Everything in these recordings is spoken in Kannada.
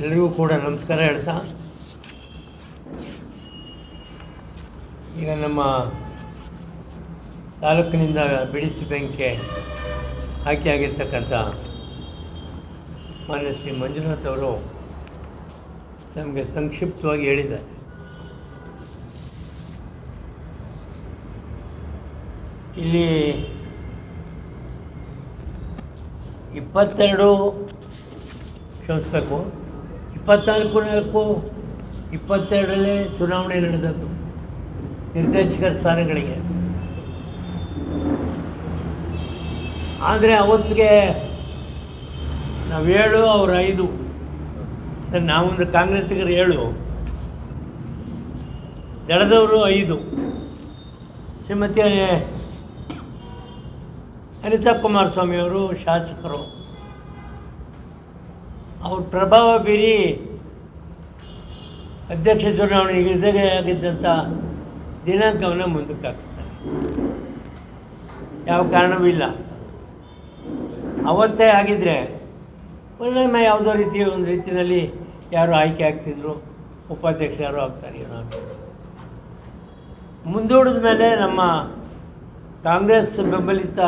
ಎಲ್ರಿಗೂ ಕೂಡ ನಮಸ್ಕಾರ ಹೇಳ್ತಾ. ಈಗ ನಮ್ಮ ತಾಲೂಕಿನಿಂದ ಬಿಡಿಸಿ ಬೆಂಕಿ ಆಯ್ಕೆ ಆಗಿರ್ತಕ್ಕಂಥ ಮಾನ್ಯ ಶ್ರೀ ಮಂಜುನಾಥ್ ಅವರು ನಮಗೆ ಸಂಕ್ಷಿಪ್ತವಾಗಿ ಹೇಳಿದ್ದಾರೆ. ಇಲ್ಲಿ ಇಪ್ಪತ್ತೆರಡು ಕ್ಷಮಿಸ್ಬೇಕು ಇಪ್ಪತ್ನಾಲ್ಕು ನಾಲ್ಕು, ಇಪ್ಪತ್ತೆರಡರಲ್ಲೇ ಚುನಾವಣೆ ನಡೆದದ್ದು ನಿರ್ದೇಶಕರ ಸ್ಥಾನಗಳಿಗೆ. ಆದರೆ ಅವತ್ತಿಗೆ ನಾವು ಏಳು ಅವ್ರು ಐದು. ನಾವೊಂದು ಕಾಂಗ್ರೆಸ್ಸಿಗರು ಏಳು. ದಡದವರು ಐದು. ಶ್ರೀಮತಿ ಅನಿತಾ ಕುಮಾರಸ್ವಾಮಿಯವರು ಶಾಸಕರು. ಅವ್ರ ಪ್ರಭಾವ ಬೀರಿ ಅಧ್ಯಕ್ಷ ಚುನಾವಣೆಗೆ ಆಗಿದ್ದಂಥ ದಿನಾಂಕವನ್ನು ಮುಂದಕ್ಕೆ ಹಾಕಿಸ್ತಾರೆ. ಯಾವ ಕಾರಣವೂ ಇಲ್ಲ. ಅವತ್ತೇ ಆಗಿದ್ದರೆ ಒಳ್ಳೆಯ ಯಾವುದೋ ರೀತಿ, ಒಂದು ರೀತಿಯಲ್ಲಿ ಯಾರು ಆಯ್ಕೆ ಆಗ್ತಿದ್ರು ಉಪಾಧ್ಯಕ್ಷ ಯಾರು ಆಗ್ತಾರೆ, ಏನೋ ಮುಂದೂಡಿದ ಮೇಲೆ ನಮ್ಮ ಕಾಂಗ್ರೆಸ್ ಬೆಂಬಲಿತ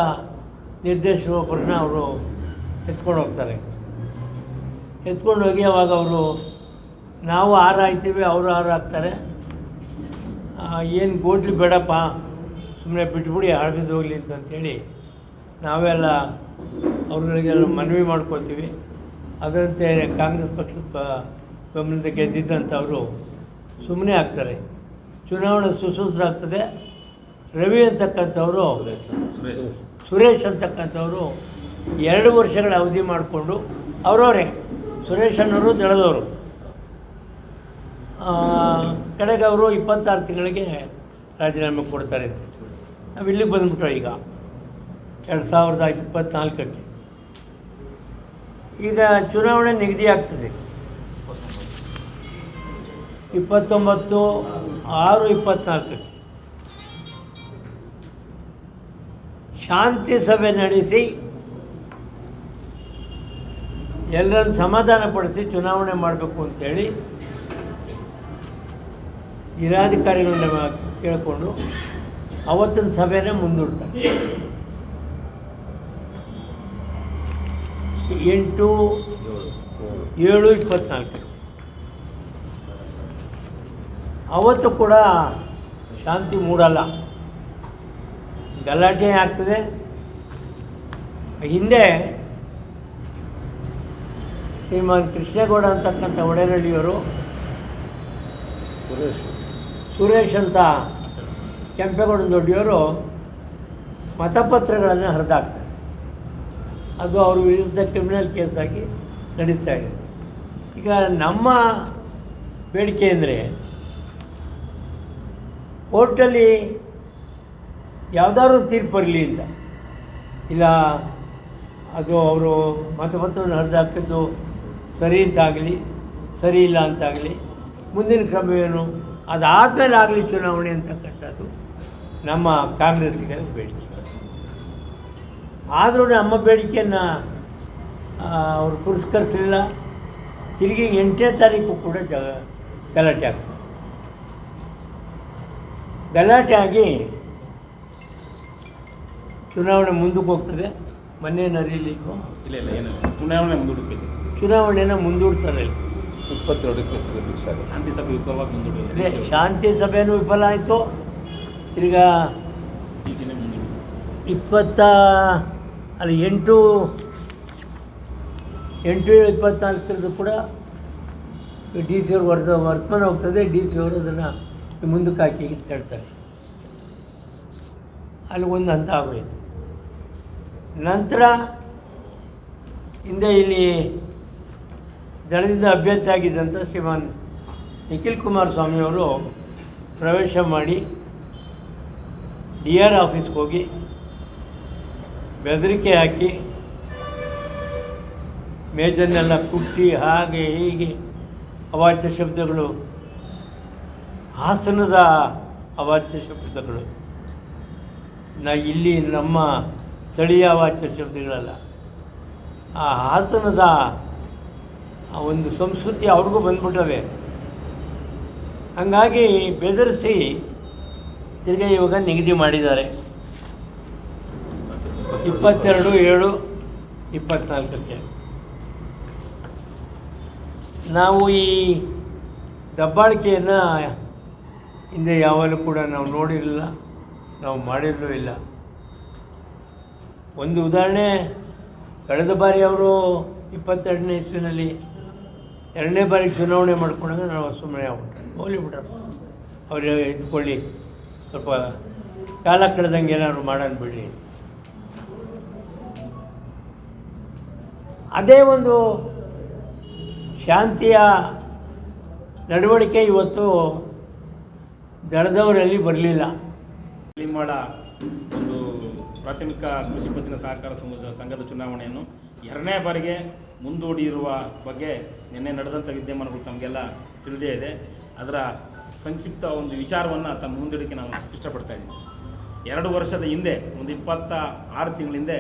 ನಿರ್ದೇಶಕರೊಬ್ಬರನ್ನ ಅವರು ಎತ್ಕೊಂಡು ಹೋಗ್ತಾರೆ. ಎತ್ಕೊಂಡು ಹೋಗಿ ಅವಾಗ ಅವರು ನಾವು ಆರು ಆಯ್ತೀವಿ ಅವರು ಆರು ಆಗ್ತಾರೆ ಏನು ಗೋಟ್ಲಿ ಬೇಡಪ್ಪ ಸುಮ್ಮನೆ ಬಿಟ್ಬಿಡಿ ಹಾಳ್ಬಿದ್ದು ಹೋಗಲಿ ಅಂತಂಥೇಳಿ ನಾವೆಲ್ಲ ಅವ್ರಗಳಿಗೆಲ್ಲ ಮನವಿ ಮಾಡ್ಕೊತೀವಿ. ಅದರಂತೆ ಕಾಂಗ್ರೆಸ್ ಪಕ್ಷದ ಬೆಂಬಲಿತ ಗೆದ್ದಿದ್ದಂಥವರು ಸುಮ್ಮನೆ ಆಗ್ತಾರೆ. ಚುನಾವಣೆ ಸುಸೂತ್ರ ಆಗ್ತದೆ. ರವಿ ಅಂತಕ್ಕಂಥವರು ಸುರೇಶ್ ಅಂತಕ್ಕಂಥವರು ಎರಡು ವರ್ಷಗಳ ಅವಧಿ ಮಾಡಿಕೊಂಡು ಅವರವರೇ. ಸುರೇಶ್ ಅನ್ನೋರು ದಳದವರು ಆ, ಕಡೆಗೆ ಅವರು ಇಪ್ಪತ್ತಾರು ತಿಂಗಳಿಗೆ ರಾಜೀನಾಮೆ ಕೊಡ್ತಾರೆ ಅಂತ ನಾವು ಇಲ್ಲಿಗೆ ಬಂದುಬಿಟ್ರೆ ಈಗ ಎರಡು ಸಾವಿರದ ಇಪ್ಪತ್ತ್ನಾಲ್ಕಕ್ಕೆ ಈಗ ಚುನಾವಣೆ ನಿಗದಿ ಆಗ್ತದೆ. ಇಪ್ಪತ್ತೊಂಬತ್ತು ಆರು ಇಪ್ಪತ್ತ್ನಾಲ್ಕಕ್ಕೆ ಶಾಂತಿ ಸಭೆ ನಡೆಸಿ ಎಲ್ಲರನ್ನು ಸಮಾಧಾನಪಡಿಸಿ ಚುನಾವಣೆ ಮಾಡಬೇಕು ಅಂತೇಳಿ ಜಿಲ್ಲಾಧಿಕಾರಿಗಳನ್ನ ಕೇಳಿಕೊಂಡು ಅವತ್ತಿನ ಸಭೆನೇ ಮುಂದೂಡ್ತಾರೆ. ಎಂಟು ಏಳು ಇಪ್ಪತ್ನಾಲ್ಕು. ಅವತ್ತು ಕೂಡ ಶಾಂತಿ ಮೂಡಲ್ಲ. ಗಲಾಟೆ ಆಗ್ತದೆ. ಹಿಂದೆ ಶ್ರೀಮಾನ್ ಕೃಷ್ಣೇಗೌಡ ಅಂತಕ್ಕಂಥ ಒಡೆನಳ್ಳಿಯವರು. ಸುರೇಶ್. ಸುರೇಶ್ ಅಂತ ಕೆಂಪೇಗೌಡ ದೊಡ್ಡಿಯವರು ಮತಪತ್ರಗಳನ್ನು ಹರಿದಾಕ್ತಾರೆ. ಅದು ಅವ್ರ ವಿರುದ್ಧ ಕ್ರಿಮಿನಲ್ ಕೇಸಾಗಿ ನಡೀತಾ ಇದೆ. ಈಗ ನಮ್ಮ ಬೇಡಿಕೆ ಅಂದರೆ ಕೋರ್ಟಲ್ಲಿ ಯಾವುದಾದ್ರು ತೀರ್ಪು ಬರಲಿ ಅಂತ. ಇಲ್ಲ ಅದು ಅವರು ಮತಪತ್ರವನ್ನು ಹರಿದಾಕಿದ್ದು ಸರಿ ಅಂತಾಗಲಿ, ಸರಿ ಇಲ್ಲ ಅಂತಾಗಲಿ, ಮುಂದಿನ ಕ್ರಮವೇನು? ಅದಾದಮೇಲೆ ಆಗಲಿ ಚುನಾವಣೆ ಅಂತಕ್ಕಂಥದ್ದು ನಮ್ಮ ಕಾಂಗ್ರೆಸ್ಸಿಗರ ಬೇಡಿಕೆ. ಆದರೂ ನಮ್ಮ ಬೇಡಿಕೆಯನ್ನು ಅವರು ಪುರಸ್ಕರಿಸಲಿಲ್ಲ. ತಿರುಗಿ ಎಂಟನೇ ತಾರೀಕು ಕೂಡ ಜ, ಗಲಾಟೆ ಆಗ್ತದೆ. ಗಲಾಟೆ ಆಗಿ ಚುನಾವಣೆ ಮುಂದಕ್ಕೆ ಹೋಗ್ತದೆ. ಮೊನ್ನೆ ನರಿಲಿಕ್ಕೂ ಇಲ್ಲ ಇಲ್ಲ, ಏನಿಲ್ಲ. ಚುನಾವಣೆ ಮುಂದೂಡಬೇಕು ಚುನಾವಣೆನ ಮುಂದೂಡ್ತಾರೆ. ಇಪ್ಪತ್ತೆರಡಕ್ಕೆ ಫಿಕ್ಸ್ ಆಗಿದೆ. ಶಾಂತಿ ಸಭೆ ವಿಫಲವಾಗಿ ಅದೇ ಶಾಂತಿ ಸಭೆಯನ್ನು ವಿಫಲ ಆಯಿತು. ತಿರ್ಗಾ ಇಪ್ಪತ್ತ ಅಲ್ಲಿ ಎಂಟು ಎಂಟು ಇಪ್ಪತ್ನಾಲ್ಕರದ್ದು ಕೂಡ ಡಿ ಸಿ ಅವ್ರು ವರ್ತ ವರ್ತಮಾನ ಹೋಗ್ತದೆ. ಡಿ ಸಿ ಅವರು ಅದನ್ನು ಮುಂದಕ್ಕೆ ಹಾಕಿ ಅಂತ ಹೇಳ್ತಾರೆ. ಅಲ್ಲಿ ಒಂದು ಹಂತ ಆಗೋಯ್ತು. ನಂತರ ಹಿಂದೆ ಇಲ್ಲಿ ದಳದಿಂದ ಅಭ್ಯರ್ಥಿ ಆಗಿದ್ದಂಥ ಶ್ರೀಮಾನ್ ನಿಖಿಲ್ ಕುಮಾರಸ್ವಾಮಿಯವರು ಪ್ರವೇಶ ಮಾಡಿ ಡಿ ಆರ್ ಆಫೀಸ್ಗೆ ಹೋಗಿ ಬೆದರಿಕೆ ಹಾಕಿ ಮೇಜನ್ನೆಲ್ಲ ಕುಟ್ಟಿ ಹಾಗೆ ಹೀಗೆ ಅವಾಚ್ಯ ಶಬ್ದಗಳು, ಹಾಸನದ ಅವಾಚ್ಯ ಶಬ್ದಗಳು. ನಾ ಇಲ್ಲಿ ನಮ್ಮ ಸ್ಥಳೀಯ ಅವಾಚ್ಯ ಶಬ್ದಗಳಲ್ಲ. ಆ ಹಾಸನದ ಆ ಒಂದು ಸಂಸ್ಕೃತಿ ಅವ್ರಿಗೂ ಬಂದ್ಬಿಟ್ಟದೆ ಹಂಗಾಗಿ ಬೆದರಿಸಿ ತಿರ್ಗಿ ಇವಾಗ ನಿಗದಿ ಮಾಡಿದ್ದಾರೆ. ಇಪ್ಪತ್ತೆರಡು ಏಳು ಇಪ್ಪತ್ತ್ನಾಲ್ಕಕ್ಕೆ ನಾವು ಈ ದಬ್ಬಾಳಿಕೆಯನ್ನು ಹಿಂದೆ ಯಾವಾಗಲೂ ಕೂಡ ನಾವು ನೋಡಿರಲಿಲ್ಲ, ನಾವು ಮಾಡಿರಲೂ ಇಲ್ಲ. ಒಂದು ಉದಾಹರಣೆ, ಕಳೆದ ಬಾರಿ ಅವರು ಇಪ್ಪತ್ತೆರಡನೇ ಇಸ್ವಿನಲ್ಲಿ ಎರಡನೇ ಬಾರಿ ಚುನಾವಣೆ ಮಾಡ್ಕೊಂಡಾಗ ನಾವು ಸುಮ್ಮನೆ ಆಗ್ಬಿಟ್ರೆ. ಹೋಗ್ಲಿ ಬಿಟ್ರು ಅವ್ರು ಇದ್ಕೊಳ್ಳಿ ಸ್ವಲ್ಪ ಕಾಲ ಕಳೆದಂಗೆ ಏನಾದ್ರು ಮಾಡೋಣ ಬಿಡಿ ಅದೇ ಒಂದು ಶಾಂತಿಯ ನಡವಳಿಕೆ ಇವತ್ತು ದಳದವರಲ್ಲಿ ಬರಲಿಲ್ಲ. ಲಿಂಬಾಳ ಒಂದು ಪ್ರಾಥಮಿಕ ಕೃಷಿ ಪತ್ತಿನ ಸಹಕಾರ ಸಂಘದ ಚುನಾವಣೆಯನ್ನು ಎರಡನೇ ಬಾರಿಗೆ ಮುಂದೂಡಿರುವ ಬಗ್ಗೆ ನಿನ್ನೆ ನಡೆದಂಥ ವಿದ್ಯಮಾನಗಳು ತಮಗೆಲ್ಲ ತಿಳಿದೇ ಇದೆ. ಅದರ ಸಂಕ್ಷಿಪ್ತ ಒಂದು ವಿಚಾರವನ್ನು ತಮ್ಮ ಮುಂದಿಡಕ್ಕೆ ನಾನು ಇಷ್ಟಪಡ್ತಾ ಇದ್ದೀನಿ. ಎರಡು ವರ್ಷದ ಹಿಂದೆ, ಒಂದು ಇಪ್ಪತ್ತ ಆರು ತಿಂಗಳ ಹಿಂದೆ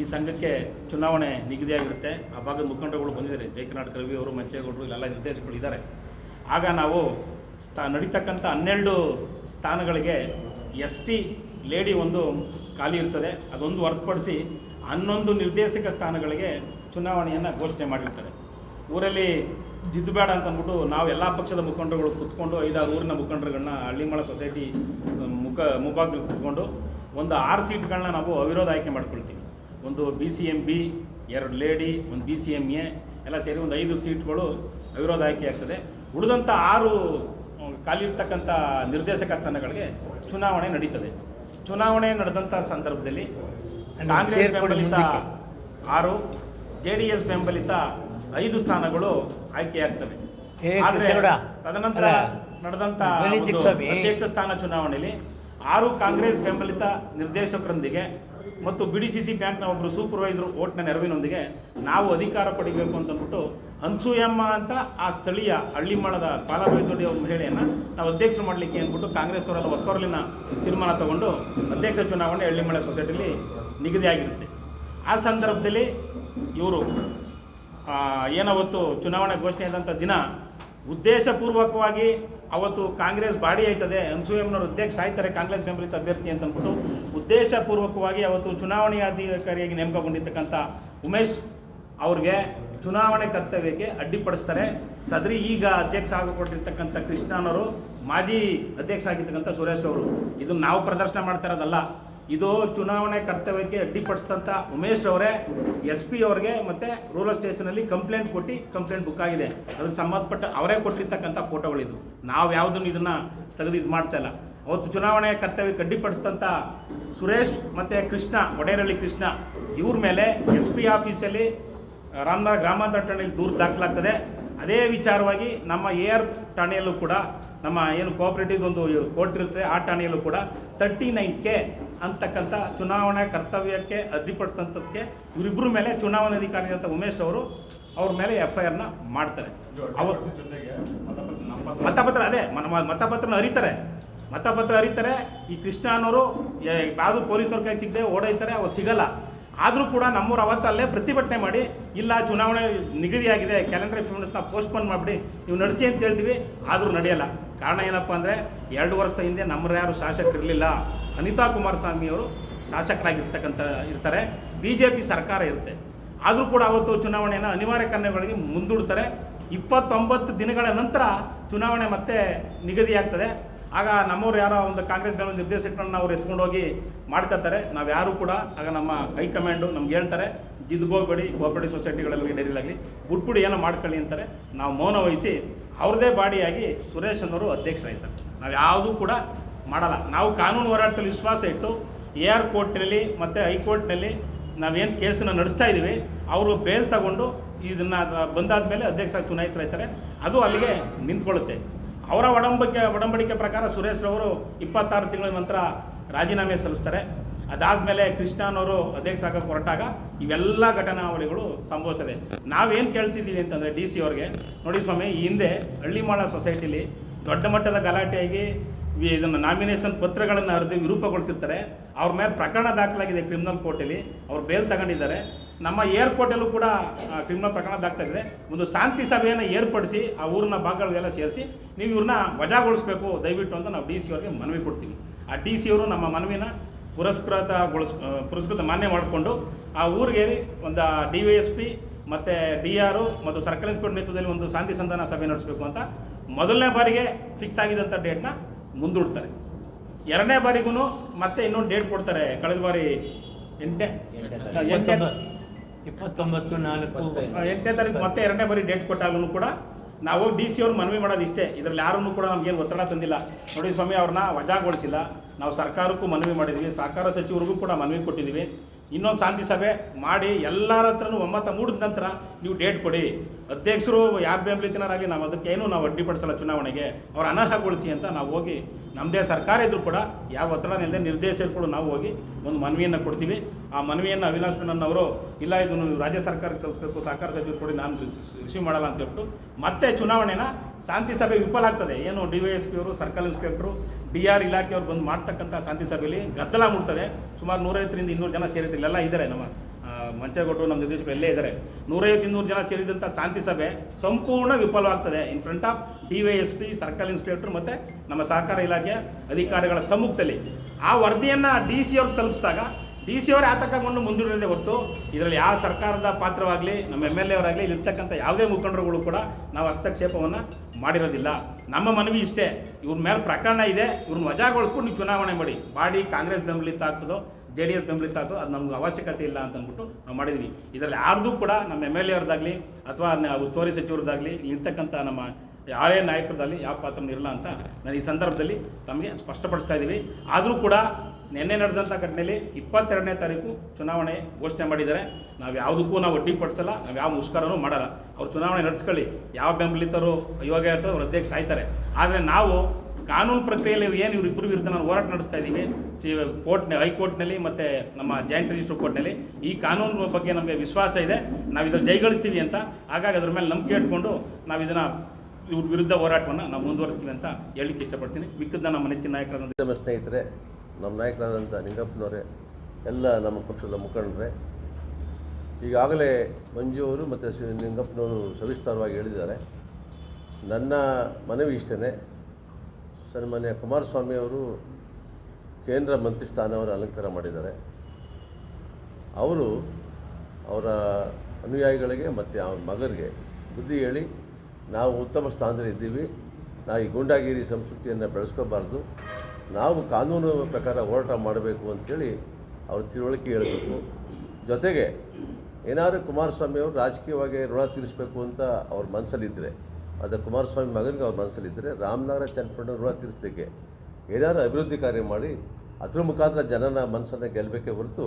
ಈ ಸಂಘಕ್ಕೆ ಚುನಾವಣೆ ನಿಗದಿಯಾಗಿರುತ್ತೆ. ಆ ಭಾಗದ ಮುಖಂಡರುಗಳು ಬಂದಿದ್ದಾರೆ. ಜೈಕನಾಡ್ ಕರ್ನಾಟಕ ರವಿ ಅವರು, ಮಂಚೇಗೌಡರು, ಇಲ್ಲೆಲ್ಲ ನಿರ್ದೇಶಕರು ಇದ್ದಾರೆ. ಆಗ ನಾವು ಸ್ಥಾ, ನಡೀತಕ್ಕಂಥ ಹನ್ನೆರಡು ಸ್ಥಾನಗಳಿಗೆ ಎಸ್ ಟಿ ಲೇಡಿ ಒಂದು ಖಾಲಿ ಇರ್ತದೆ. ಅದೊಂದು ಹೊರತುಪಡಿಸಿ ಹನ್ನೊಂದು ನಿರ್ದೇಶಕ ಸ್ಥಾನಗಳಿಗೆ ಚುನಾವಣೆಯನ್ನು ಘೋಷಣೆ ಮಾಡಿರ್ತಾರೆ. ಊರಲ್ಲಿ ಜಿದ್ದು ಬೇಡ ಅಂತ ಅಂದ್ಬಿಟ್ಟು ನಾವು ಎಲ್ಲ ಪಕ್ಷದ ಮುಖಂಡರುಗಳು ಕುತ್ಕೊಂಡು ಐದಾರು ಊರಿನ ಮುಖಂಡರುಗಳನ್ನ ಹಳ್ಳಿಮಳ ಸೊಸೈಟಿ ಮುಖ, ಮುಂಭಾಗದಲ್ಲಿ ಕುತ್ಕೊಂಡು ಒಂದು ಆರು ಸೀಟ್ಗಳನ್ನ ನಾವು ಅವಿರೋಧ ಆಯ್ಕೆ ಮಾಡ್ಕೊಳ್ತೀವಿ. ಒಂದು ಬಿ ಸಿ ಎಂ ಬಿ, ಎರಡು ಲೇಡಿ, ಒಂದು ಬಿ ಸಿ ಎಂ ಎ, ಎಲ್ಲ ಸೇರಿ ಒಂದು ಐದು ಸೀಟ್ಗಳು ಅವಿರೋಧ ಆಯ್ಕೆ ಆಗ್ತದೆ. ಉಳಿದಂಥ ಆರು ಖಾಲಿರ್ತಕ್ಕಂಥ ನಿರ್ದೇಶಕ ಸ್ಥಾನಗಳಿಗೆ ಚುನಾವಣೆ ನಡೀತದೆ. ಚುನಾವಣೆ ನಡೆದಂಥ ಸಂದರ್ಭದಲ್ಲಿ ಕಾಂಗ್ರೆಸ್ ಬೆಂಬಲಿತ ಆರು ಜೆ ಡಿ ಎಸ್ ಬೆಂಬಲಿತ ಐದು ಸ್ಥಾನಗಳು ಆಯ್ಕೆಯಾಗ್ತವೆ ಆದರೆ. ತದನಂತರ ಚಿಕ್ಕಸ್ವಾಮಿ. ಅಧ್ಯಕ್ಷ ಸ್ಥಾನ ಚುನಾವಣೆಯಲ್ಲಿ ಆರು ಕಾಂಗ್ರೆಸ್ ಬೆಂಬಲಿತ ನಿರ್ದೇಶಕರೊಂದಿಗೆ ಮತ್ತು ಬಿ ಡಿ ಸಿ ಸಿ ಬ್ಯಾಂಕ್ನ ಒಬ್ಬರು ಸೂಪರ್ವೈಸರ್ ಓಟ್ನ ನೆರವಿನೊಂದಿಗೆ ನಾವು ಅಧಿಕಾರ ಪಡಿಬೇಕು ಅಂತಂದ್ಬಿಟ್ಟು ಅನ್ಸೂಯಮ್ಮ ಅಂತ ಆ ಸ್ಥಳೀಯ ಹಳ್ಳಿಮಳದ ಪಾಲಬೈದೊಡ್ಡಿ ಅವ್ರ ಮಹಿಳೆಯನ್ನು ನಾವು ಅಧ್ಯಕ್ಷರು ಮಾಡಲಿಕ್ಕೆ ಅಂದ್ಬಿಟ್ಟು ಕಾಂಗ್ರೆಸ್ನವರೆಲ್ಲ ಒಕ್ಕೊರಲಿನ ತೀರ್ಮಾನ ತಗೊಂಡು ಅಧ್ಯಕ್ಷ ಚುನಾವಣೆ ಹಳ್ಳಿಮಳೆ ಸೊಸೈಟಿಲಿ ನಿಗದಿಯಾಗಿರುತ್ತೆ. ಆ ಸಂದರ್ಭದಲ್ಲಿ ಇವರು ಏನವತ್ತು ಚುನಾವಣೆ ಘೋಷಣೆ ಆದಂಥ ದಿನ ಉದ್ದೇಶಪೂರ್ವಕವಾಗಿ ಅವತ್ತು ಕಾಂಗ್ರೆಸ್ ಬಾಡಿ ಆಯ್ತದೆ ಅನ್ಸೂಯಮ್ಮನವ್ರ ಅಧ್ಯಕ್ಷ ಆಯ್ತಾರೆ, ಕಾಂಗ್ರೆಸ್ ಬೆಂಬಲಿತ ಅಭ್ಯರ್ಥಿ ಅಂತ ಅಂದ್ಬಿಟ್ಟು ಉದ್ದೇಶಪೂರ್ವಕವಾಗಿ ಅವತ್ತು ಚುನಾವಣೆ ಅಧಿಕಾರಿಯಾಗಿ ನೇಮಕಗೊಂಡಿರ್ತಕ್ಕಂಥ ಉಮೇಶ್ ಅವ್ರಿಗೆ ಚುನಾವಣೆ ಕರ್ತವ್ಯಕ್ಕೆ ಅಡ್ಡಿಪಡಿಸ್ತಾರೆ. ಸದರಿ ಈಗ ಅಧ್ಯಕ್ಷ ಆಗಿಕೊಟ್ಟಿರ್ತಕ್ಕಂಥ ಕೃಷ್ಣನವರು ಮಾಜಿ ಅಧ್ಯಕ್ಷ ಆಗಿರ್ತಕ್ಕಂಥ ಸುರೇಶ್ ಅವರು. ಇದು ನಾವು ಪ್ರದರ್ಶನ ಮಾಡ್ತಾ ಇರೋದಲ್ಲ. ಇದು ಚುನಾವಣೆ ಕರ್ತವ್ಯಕ್ಕೆ ಅಡ್ಡಿಪಡಿಸಿದಂಥ ಉಮೇಶ್ ಅವರೇ, ಎಸ್ ಪಿ ಅವ್ರಿಗೆ ಮತ್ತು ರೂರಲ್ ಸ್ಟೇಷನಲ್ಲಿ ಕಂಪ್ಲೇಂಟ್ ಕೊಟ್ಟು ಕಂಪ್ಲೇಂಟ್ ಬುಕ್ ಆಗಿದೆ. ಅದಕ್ಕೆ ಸಂಬಂಧಪಟ್ಟ ಅವರೇ ಕೊಟ್ಟಿರ್ತಕ್ಕಂಥ ಫೋಟೋಗಳಿದು ನಾವು ಯಾವುದನ್ನು ಇದನ್ನು ತೆಗೆದು ಇದು ಮಾಡ್ತಾ ಇಲ್ಲ. ಅವತ್ತು ಚುನಾವಣೆ ಕರ್ತವ್ಯಕ್ಕೆ ಅಡ್ಡಿಪಡಿಸಿದಂಥ ಸುರೇಶ್ ಮತ್ತು ಕೃಷ್ಣ, ಒಡೇರಳ್ಳಿ ಕೃಷ್ಣ, ಇವ್ರ ಮೇಲೆ ಎಸ್ ಪಿ ಆಫೀಸಲ್ಲಿ ರಾಮನಗರ ಗ್ರಾಮಾಂತರ ಠಾಣೆಯಲ್ಲಿ ದೂರು ದಾಖಲಾಗ್ತದೆ. ಅದೇ ವಿಚಾರವಾಗಿ ನಮ್ಮ ಎ ಆರ್ ಠಾಣೆಯಲ್ಲೂ ಕೂಡ ನಮ್ಮ ಏನು ಕೋಆಪರೇಟಿವ್ ಒಂದು ಕೋರ್ಟ್ ಇರುತ್ತೆ, ಆ ಠಾಣೆಯಲ್ಲೂ ಕೂಡ ತರ್ಟಿ ನೈನ್ ಕೆ ಅಂತಕ್ಕಂಥ ಚುನಾವಣಾ ಕರ್ತವ್ಯಕ್ಕೆ ಅಡ್ಡಿಪಡಿಸಿದಂಥದ್ದಕ್ಕೆ ಇವರಿಬ್ಬರ ಮೇಲೆ ಚುನಾವಣಾಧಿಕಾರಿ ಅಂತ ಉಮೇಶ್ ಅವರು ಅವ್ರ ಮೇಲೆ ಎಫ್ ಐ ಆರ್ನ ಮಾಡ್ತಾರೆ. ಅವತ್ತು ಮತಪತ್ರ ಅದೇ ಮತಪತ್ರನ ಅರಿತಾರೆ ಮತಪತ್ರ ಅರಿತಾರೆ ಈ ಕೃಷ್ಣ ಅನ್ನೋರು ಯಾವುದು ಪೊಲೀಸವ್ರ ಕೈ ಸಿಗದೆ ಓಡೈತಾರೆ ಅವ್ರು ಸಿಗಲ್ಲ. ಆದರೂ ಕೂಡ ನಮ್ಮೂರು ಅವತ್ತಲ್ಲೇ ಪ್ರತಿಭಟನೆ ಮಾಡಿ, ಇಲ್ಲ ಚುನಾವಣೆ ನಿಗದಿಯಾಗಿದೆ ಕ್ಯಾಲೆಂಡರ್ ಪೋಸ್ಟ್ ಪೋಸ್ಟ್ಪೋನ್ ಮಾಡಿಬಿಡಿ, ನೀವು ನಡೆಸಿ ಅಂತ ಹೇಳ್ತೀವಿ, ಆದರೂ ನಡೆಯಲ್ಲ. ಕಾರಣ ಏನಪ್ಪ ಅಂದರೆ, ಎರಡು ವರ್ಷದ ಹಿಂದೆ ನಮ್ಮರ ಯಾರು ಶಾಸಕರಿರಲಿಲ್ಲ. ಅನಿತಾ ಕುಮಾರಸ್ವಾಮಿ ಅವರು ಶಾಸಕರಾಗಿರ್ತಕ್ಕಂಥ ಇರ್ತಾರೆ. ಬಿ ಜೆ ಪಿ ಸರ್ಕಾರ ಇರುತ್ತೆ. ಆದರೂ ಕೂಡ ಅವತ್ತು ಚುನಾವಣೆಯನ್ನು ಅನಿವಾರ್ಯ ಕಾರಣಗಳಿಗೆ ಮುಂದೂಡ್ತಾರೆ. ಇಪ್ಪತ್ತೊಂಬತ್ತು ದಿನಗಳ ನಂತರ ಚುನಾವಣೆ ಮತ್ತೆ ನಿಗದಿಯಾಗ್ತದೆ. ಆಗ ನಮ್ಮವ್ರು ಯಾರೋ ಒಂದು ಕಾಂಗ್ರೆಸ್ ಬೆಂಬಲ ನಿರ್ದೇಶಕರನ್ನ ಅವ್ರು ಎತ್ಕೊಂಡೋಗಿ ಮಾಡ್ಕೋತಾರೆ ನಾವು ಯಾರು ಕೂಡ ಆಗ ನಮ್ಮ ಹೈಕಮಾಂಡು ನಮ್ಗೆ ಹೇಳ್ತಾರೆ ಜಿದ್ಗೋಗ್ಬೇಡಿ ಕೋಪರೇಟಿವ್ ಸೊಸೈಟಿಗಳಲ್ಲಿ ಡೈರಿಲಾಗಲಿ ಬುಟ್ಬಿಡಿ ಏನೋ ಮಾಡ್ಕೊಳ್ಳಿ ಅಂತಾರೆ. ನಾವು ಮೌನ ವಹಿಸಿ ಅವ್ರದ್ದೇ ಬಾಡಿಯಾಗಿ ಸುರೇಶ್ ಅನ್ನೋರು ಅಧ್ಯಕ್ಷರಾಯ್ತಾರೆ ನಾವು ಯಾವುದೂ ಕೂಡ ಮಾಡಲ್ಲ. ನಾವು ಕಾನೂನು ಹೋರಾಟದಲ್ಲಿ ವಿಶ್ವಾಸ ಇಟ್ಟು ಎ ಆರ್ ಕೋರ್ಟ್ನಲ್ಲಿ ಮತ್ತು ಹೈಕೋರ್ಟ್ನಲ್ಲಿ ನಾವೇನು ಕೇಸನ್ನು ನಡೆಸ್ತಾ ಇದ್ದೀವಿ, ಅವರು ಬೇಲ್ ತಗೊಂಡು ಇದನ್ನು ಬಂದಾದ ಮೇಲೆ ಅಧ್ಯಕ್ಷ ಚುನಾಯಿತರಾಯ್ತಾರೆ ಅದು ಅಲ್ಲಿಗೆ ನಿಂತ್ಕೊಳ್ಳುತ್ತೆ. ಅವರ ಒಡಂಬಡಿಕೆ ಒಡಂಬಡಿಕೆ ಪ್ರಕಾರ ಸುರೇಶ್ ಅವರು ಇಪ್ಪತ್ತಾರು ತಿಂಗಳ ನಂತರ ರಾಜೀನಾಮೆ ಸಲ್ಲಿಸ್ತಾರೆ. ಅದಾದಮೇಲೆ ಕೃಷ್ಣನವರು ಅಧ್ಯಕ್ಷ ಆಗಕ್ಕೆ ಹೊರಟಾಗ ಇವೆಲ್ಲ ಘಟನಾವಳಿಗಳು ಸಂಭವಿಸಿದೆ. ನಾವೇನು ಕೇಳ್ತಿದ್ದೀವಿ ಅಂತಂದರೆ ಡಿ ಸಿ ಅವ್ರಿಗೆ, ನೋಡಿ ಸ್ವಾಮಿ, ಈ ಹಿಂದೆ ಹಳ್ಳಿಮಾಳ ಸೊಸೈಟಿಲಿ ದೊಡ್ಡ ಮಟ್ಟದ ಗಲಾಟೆಯಾಗಿ ಇದನ್ನು ನಾಮಿನೇಷನ್ ಪತ್ರಗಳನ್ನು ಹರಿದು ವಿರೂಪಗೊಳಿಸಿರ್ತಾರೆ. ಅವ್ರ ಮೇಲೆ ಪ್ರಕರಣ ದಾಖಲಾಗಿದೆ ಕ್ರಿಮಿನಲ್ ಕೋರ್ಟಲ್ಲಿ ಅವ್ರು ಬೇಲ್ ತಗೊಂಡಿದ್ದಾರೆ. ನಮ್ಮ ಏರ್ಪೋರ್ಟಲ್ಲೂ ಕೂಡ ಕ್ರಿಮಿನಲ್ ಪ್ರಕರಣ ದಾಖಲಾಗಿದೆ ಒಂದು ಶಾಂತಿ ಸಭೆಯನ್ನು ಏರ್ಪಡಿಸಿ, ಆ ಊರಿನ ಭಾಗಗಳಿಗೆಲ್ಲ ಸೇರಿಸಿ, ನೀವು ಇವ್ರನ್ನ ವಜಾಗೊಳಿಸ್ಬೇಕು, ದಯವಿಟ್ಟು ಅಂತ ನಾವು ಡಿ ಸಿ ಅವ್ರಿಗೆ ಮನವಿ ಕೊಡ್ತೀವಿ. ಆ ಡಿ ಸಿ ಅವರು ನಮ್ಮ ಮನವಿನ ಪುರಸ್ಕೃತಗೊಳಿಸ್ ಪುರಸ್ಕೃತ ಮಾನ್ಯ ಮಾಡಿಕೊಂಡು, ಆ ಊರಿಗೆ ಒಂದು ಡಿ ವೈ ಎಸ್ ಪಿ ಮತ್ತು ಡಿ ಆರು ಮತ್ತು ಸರ್ಕಲ್ ಇನ್ಸ್ಪೆಕ್ಟರ್ ನೇತೃತ್ವದಲ್ಲಿ ಒಂದು ಶಾಂತಿ ಸಂಧಾನ ಸಭೆ ನಡೆಸಬೇಕು ಅಂತ ಮೊದಲನೇ ಬಾರಿಗೆ ಫಿಕ್ಸ್ ಆಗಿದ್ದಂಥ ಡೇಟ್ನ ಮುಂದೂಡ್ತಾರೆ. ಎರಡನೇ ಬಾರಿಗೂ ಮತ್ತೆ ಇನ್ನೊಂದು ಡೇಟ್ ಕೊಡ್ತಾರೆ. ಕಳೆದ ಬಾರಿ ಎಂಟನೇ ಎಂಟನೇ ಇಪ್ಪತ್ತೊಂಬತ್ತು ನಾಲ್ಕು. ಎಂಟನೇ ತಾರೀಕು ಮತ್ತೆ ಎರಡನೇ ಬಾರಿ ಡೇಟ್ ಕೊಟ್ಟಾಗಲೂ ಕೂಡ ನಾವು ಡಿ ಸಿ ಅವ್ರು ಮನವಿ ಮಾಡೋದು ಇಷ್ಟೇ. ಇದರಲ್ಲಿ ಯಾರನ್ನೂ ಕೂಡ ನಮಗೇನು ಒತ್ತಡ ತಂದಿಲ್ಲ. ನೋಡಿ ಸ್ವಾಮಿ ಅವ್ರನ್ನ ವಜಾಗೊಳಿಸಿಲ್ಲ. ನಾವು ಸರ್ಕಾರಕ್ಕೂ ಮನವಿ ಮಾಡಿದ್ವಿ. ಸಹಕಾರ ಸಚಿವರಿಗೂ ಕೂಡ ಮನವಿ ಕೊಟ್ಟಿದ್ದೀವಿ. ಇನ್ನೊಂದು ಶಾಂತಿ ಸಭೆ ಮಾಡಿ ಎಲ್ಲರ ಹತ್ರನೂ ಒಮ್ಮತ ಮೂಡಿದ ನಂತರ ನೀವು ಡೇಟ್ ಕೊಡಿ. ಅಧ್ಯಕ್ಷರು ಯಾರು ಬೆಂಬಲಿತನಾರಾಗಿ ನಾವು ಅದಕ್ಕೆ ಏನೂ ನಾವು ಅಡ್ಡಿಪಡಿಸಲ್ಲ ಚುನಾವಣೆಗೆ. ಅವ್ರು ಅನರ್ಹಗೊಳಿಸಿ ಅಂತ ನಾವು ಹೋಗಿ ನಮ್ಮದೇ ಸರ್ಕಾರ ಇದ್ರು ಕೂಡ ಯಾವ ಒತ್ತಡ ಇಲ್ಲದೆ ನಿರ್ದೇಶಕರು ನಾವು ಹೋಗಿ ಒಂದು ಮನವಿಯನ್ನು ಕೊಡ್ತೀವಿ. ಆ ಮನವಿಯನ್ನು ಅವಿನಾಶ್ ಮೆನನ್ ಇಲ್ಲ ಇದನ್ನು ರಾಜ್ಯ ಸರ್ಕಾರಕ್ಕೆ ಸಲ್ಲಿಸಬೇಕು, ಸಹಕಾರ ಸಚಿವರು ಕೊಡಿ, ನಾನು ರಿಸೀವ್ ಮಾಡಲ್ಲ ಅಂತ ಹೇಳ್ಬಿಟ್ಟು ಮತ್ತೆ ಚುನಾವಣೆನ ಶಾಂತಿ ಸಭೆ ವಿಫಲ ಆಗ್ತದೆ. ಏನು ಡಿ ವೈ ಎಸ್ ಪಿ ಅವರು, ಸರ್ಕಲ್ ಇನ್ಸ್ಪೆಕ್ಟ್ರು ಬಿ ಆರ್ ಇಲಾಖೆಯವರು ಬಂದು ಮಾಡ್ತಕ್ಕಂಥ ಶಾಂತಿ ಸಭೆಯಲ್ಲಿ ಗದ್ದಲ ಮೂಡ್ತದೆ ಸುಮಾರು ನೂರೈವತ್ತರಿಂದ ಇನ್ನೂರು ಜನ ಸೇರಿದ್ರು ಇಲ್ಲೆಲ್ಲ ಇದ್ದಾರೆ ನಮ್ಮ ಮಂಚೆ ಮಂಚೇಗೌಡರು, ನಮ್ಮ ನಿರ್ದೇಶಕರು ಎಲ್ಲೇ ಇದ್ದಾರೆ. ನೂರೈವತ್ತು ಇನ್ನೂರು ಜನ ಸೇರಿದಂಥ ಶಾಂತಿ ಸಭೆ ಸಂಪೂರ್ಣ ವಿಫಲವಾಗ್ತದೆ in front of D Y S P circle inspector ಮತ್ತು ನಮ್ಮ ಸಹಕಾರ ಇಲಾಖೆಯ ಅಧಿಕಾರಿಗಳ ಸಮ್ಮುಖದಲ್ಲಿ. ಆ ವರದಿಯನ್ನು ಡಿ ಸಿ ಅವ್ರಿಗೆ ತಲುಪಿಸಿದಾಗ ಡಿ ಸಿ ಅವರು ಆತಂಕಗೊಂಡು ಮುಂದೂಡಿರದೆ ಹೊರತು ಇದರಲ್ಲಿ ಯಾವ ಸರ್ಕಾರದ ಪಾತ್ರವಾಗಲಿ, ನಮ್ಮ ಎಂ ಎಲ್ ಎ ಅವರಾಗಲಿ ಇಲ್ಲಿರ್ತಕ್ಕಂಥ ಯಾವುದೇ ಮುಖಂಡರುಗಳು ಕೂಡ ನಾವು ಹಸ್ತಕ್ಷೇಪವನ್ನು ಮಾಡಿರೋದಿಲ್ಲ. ನಮ್ಮ ಮನವಿ ಇಷ್ಟೇ. ಇವ್ರ ಮೇಲೆ ಪ್ರಕರಣ ಇದೆ. ಇವ್ರನ್ನ ವಜಾಗೊಳಿಸ್ಕೊಂಡು ನೀವು ಚುನಾವಣೆ ಮಾಡಿ. ಬಾಡಿ ಕಾಂಗ್ರೆಸ್ ಬೆಂಬಲಿತ ಆಗ್ತದೋ, ಜೆ ಡಿ ಎಸ್ ಬೆಂಬಲಿತ ಆಗ್ತದೋ, ಅದು ನಮ್ಗೆ ಅವಶ್ಯಕತೆ ಇಲ್ಲ ಅಂತ ಅಂದ್ಬಿಟ್ಟು ನಾವು ಮಾಡಿದ್ವಿ. ಇದರಲ್ಲಿ ಯಾರ್ದು ಕೂಡ ನಮ್ಮ ಎಂ ಎಲ್ ಎ ಅವ್ರದ್ದಾಗಲಿ ಅಥವಾ ಉಸ್ತುವಾರಿ ಸಚಿವರದ್ದಾಗಲಿ ಇರ್ತಕ್ಕಂಥ ನಮ್ಮ ಯಾರೇ ನಾಯಕರದಲ್ಲಿ ಯಾವ ಪಾತ್ರ ಇರಲ್ಲ ಅಂತ ನಾನು ಈ ಸಂದರ್ಭದಲ್ಲಿ ತಮಗೆ ಸ್ಪಷ್ಟಪಡಿಸ್ತಾ ಇದ್ದೀವಿ. ಆದರೂ ಕೂಡ ನಿನ್ನೆ ನಡೆದಂಥ ಘಟನೆಯಲ್ಲಿ ಇಪ್ಪತ್ತೆರಡನೇ ತಾರೀಕು ಚುನಾವಣೆ ಘೋಷಣೆ ಮಾಡಿದ್ದಾರೆ. ನಾವು ಯಾವುದಕ್ಕೂ ನಾವು ಅಡ್ಡಿಪಡಿಸಲ್ಲ ನಾವು ಯಾವ ಮುಷ್ಕರನೂ ಮಾಡಲ್ಲ. ಅವ್ರು ಚುನಾವಣೆ ನಡೆಸ್ಕೊಳ್ಳಿ. ಯಾವ ಬೆಂಬಲಿತರು ಇವಾಗ ಇರ್ತದೆ ಅವ್ರ ಅಧ್ಯಕ್ಷ ಸಾಯ್ತಾರೆ ಆದರೆ ನಾವು ಕಾನೂನು ಪ್ರಕ್ರಿಯೆಯಲ್ಲಿ ಏನು ಇವರಿಬ್ಬರು ವಿರುದ್ಧ ನಾವು ಹೋರಾಟ ನಡೆಸ್ತಾ ಇದ್ದೀವಿ ಸಿ, ಕೋರ್ಟ್ನ, ಹೈಕೋರ್ಟ್ನಲ್ಲಿ ಮತ್ತು ನಮ್ಮ ಜಾಯಿಂಟ್ ರಿಜಿಸ್ಟರ್ ಕೋರ್ಟ್ನಲ್ಲಿ ಈ ಕಾನೂನು ಬಗ್ಗೆ ನಮಗೆ ವಿಶ್ವಾಸ ಇದೆ. ನಾವು ಇದನ್ನು ಜೈಗಳಿಸ್ತೀವಿ ಅಂತ. ಹಾಗಾಗಿ ಅದ್ರ ಮೇಲೆ ನಂಬಿಕೆ ಇಟ್ಕೊಂಡು ನಾವು ಇದನ್ನು ಇವ್ರ ವಿರುದ್ಧ ಹೋರಾಟವನ್ನು ನಾವು ಮುಂದುವರಿಸ್ತೀವಿ ಅಂತ ಹೇಳಲಿಕ್ಕೆ ಇಷ್ಟಪಡ್ತೀನಿ. ಮಿಕ್ಕದ ನಮ್ಮ ನೆಚ್ಚಿನ ನಾಯಕರನ್ನು ನಮ್ಮ ಸ್ನೇಹಿತರೆ. ನಮ್ಮ ನಾಯಕರಾದಂಥ ನಿಂಗಪ್ಪನವರೇ, ಎಲ್ಲ ನಮ್ಮ ಪಕ್ಷದ ಮುಖಂಡರೇ, ಈಗಾಗಲೇ ಮಂಜು ಅವರು ಮತ್ತು ಶ್ರೀ ನಿಂಗಪ್ಪನವರು ಸವಿಸ್ತಾರವಾಗಿ ಹೇಳಿದ್ದಾರೆ. ನನ್ನ ಮನವಿ ಇಷ್ಟೇ ಸನ್ಮಾನ್ಯ ಕುಮಾರಸ್ವಾಮಿ ಅವರು ಕೇಂದ್ರ ಮಂತ್ರಿ ಸ್ಥಾನವನ್ನು ಅಲಂಕಾರ ಮಾಡಿದ್ದಾರೆ. ಅವರು ಅವರ ಅನುಯಾಯಿಗಳಿಗೆ ಮತ್ತು ಅವನ ಮಗರಿಗೆ ಬುದ್ಧಿ ಹೇಳಿ, ನಾವು ಉತ್ತಮ ಸ್ಥಾನದಲ್ಲಿ ಇದ್ದೀವಿ ನಾವು ಈ ಗೂಂಡಾಗಿರಿ ಸಂಸ್ಕೃತಿಯನ್ನು ಬೆಳೆಸ್ಕೋಬಾರ್ದು. ನಾವು ಕಾನೂನು ಪ್ರಕಾರ ಹೋರಾಟ ಮಾಡಬೇಕು ಅಂಥೇಳಿ ಅವ್ರ ತಿಳುವಳಿಕೆ ಹೇಳಬೇಕು. ಜೊತೆಗೆ ಏನಾದರೂ ಕುಮಾರಸ್ವಾಮಿ ಅವರು ರಾಜಕೀಯವಾಗಿ ಋಣ ತೀರಿಸಬೇಕು ಅಂತ ಅವ್ರ ಮನಸ್ಸಲ್ಲಿದ್ದರೆ ಅದು ಕುಮಾರಸ್ವಾಮಿ ಮಗನಿಗೆ ಅವ್ರ ಮನಸ್ಸಲ್ಲಿದ್ದರೆ ರಾಮನಗರ ಚನ್ನಪಟ್ಟಣ ಋಣ ತೀರಿಸಲಿಕ್ಕೆ ಏನಾದರೂ ಅಭಿವೃದ್ಧಿ ಕಾರ್ಯ ಮಾಡಿ ಅದ್ರ ಮುಖಾಂತರ ಜನನ ಮನಸ್ಸನ್ನು ಗೆಲ್ಲಬೇಕೇ ಹೊರತು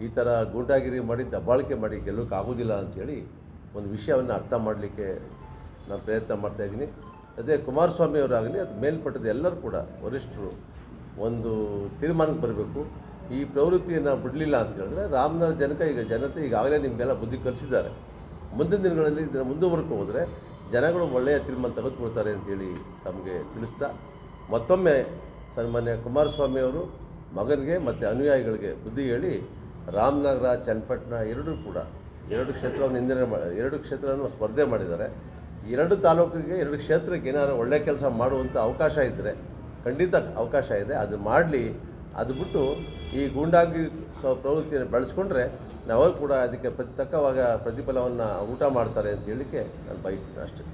ಈ ಥರ ಗೂಂಡಾಗಿರಿ ಮಾಡಿ ದಬ್ಬಾಳಿಕೆ ಮಾಡಿ ಗೆಲ್ಲೋಕೆ ಆಗೋದಿಲ್ಲ ಅಂಥೇಳಿ ಒಂದು ವಿಷಯವನ್ನು ಅರ್ಥ ಮಾಡಲಿಕ್ಕೆ ನಾನು ಪ್ರಯತ್ನ ಮಾಡ್ತಾಯಿದ್ದೀನಿ ಅದೇ ಕುಮಾರಸ್ವಾಮಿ ಅವರಾಗಲಿ ಅದು ಮೇಲ್ಪಟ್ಟದ ಎಲ್ಲರೂ ಕೂಡ ವರಿಷ್ಠರು ಒಂದು ತೀರ್ಮಾನಕ್ಕೆ ಬರಬೇಕು. ಈ ಪ್ರವೃತ್ತಿಯನ್ನು ಬಿಡಲಿಲ್ಲ ಅಂತ ಹೇಳಿದ್ರೆ ರಾಮನಗರ ಜನಕ ಈಗ ಜನತೆ ಈಗಾಗಲೇ ನಿಮಗೆಲ್ಲ ಬುದ್ಧಿ ಕಲಿಸಿದ್ದಾರೆ. ಮುಂದಿನ ದಿನಗಳಲ್ಲಿ ಇದನ್ನು ಮುಂದುವರ್ಕೊ ಹೋದರೆ ಜನಗಳು ಒಳ್ಳೆಯ ತೀರ್ಮಾನ ತೆಗೆದುಕೊಳ್ತಾರೆ ಅಂತೇಳಿ ತಮಗೆ ತಿಳಿಸ್ತಾ, ಮತ್ತೊಮ್ಮೆ ಸನ್ಮಾನ್ಯ ಕುಮಾರಸ್ವಾಮಿ ಅವರು ಮಗನಿಗೆ ಮತ್ತು ಅನುಯಾಯಿಗಳಿಗೆ ಬುದ್ಧಿ ಹೇಳಿ ರಾಮನಗರ, ಚನ್ನಪಟ್ಟಣ ಎರಡೂ ಕೂಡ ಎರಡು ಕ್ಷೇತ್ರವನ್ನು ಮಾಡಿ ಎರಡು ಕ್ಷೇತ್ರವನ್ನು ಸ್ಪರ್ಧೆ ಮಾಡಿದ್ದಾರೆ. ಎರಡು ತಾಲೂಕಿಗೆ, ಎರಡು ಕ್ಷೇತ್ರಕ್ಕೆ ಏನಾದ್ರು ಒಳ್ಳೆ ಕೆಲಸ ಮಾಡುವಂಥ ಅವಕಾಶ ಇದ್ದರೆ ಖಂಡಿತ ಅವಕಾಶ ಇದೆ. ಅದು ಮಾಡಲಿ. ಅದು ಬಿಟ್ಟು ಈ ಗೂಂಡಾಗಿ ಸ ಪ್ರವೃತ್ತಿಯನ್ನು ಬೆಳೆಸ್ಕೊಂಡ್ರೆ ನಾವು ಕೂಡ ಅದಕ್ಕೆ ಪ್ರತಿ ತಕ್ಕವಾಗ ಪ್ರತಿಫಲವನ್ನು ಊಟ ಮಾಡ್ತಾರೆ ಅಂತ ಹೇಳಲಿಕ್ಕೆ ನಾನು ಬಯಸ್ತೀನಿ ಅಷ್ಟೇ.